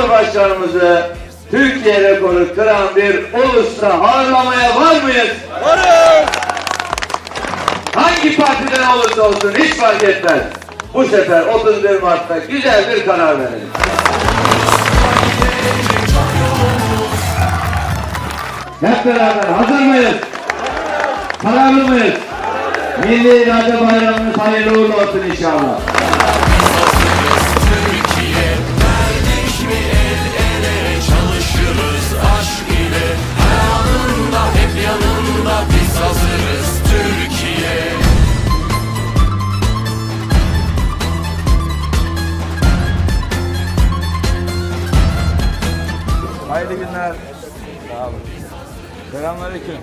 Cumhurbaşkanımızı Türkiye rekoru kıran bir ulusta ağırlamaya var mıyız? Varız. Hangi partiden olursa olsun hiç fark etmez. Bu sefer 31 Mart'ta güzel bir karar verelim. Hep beraber hazır mıyız? Kararlı mıyız? Milli İrade Bayramımız hayırlı uğurlu olsun inşallah. Hayırlı günler. Sağ olun. Selamünaleyküm.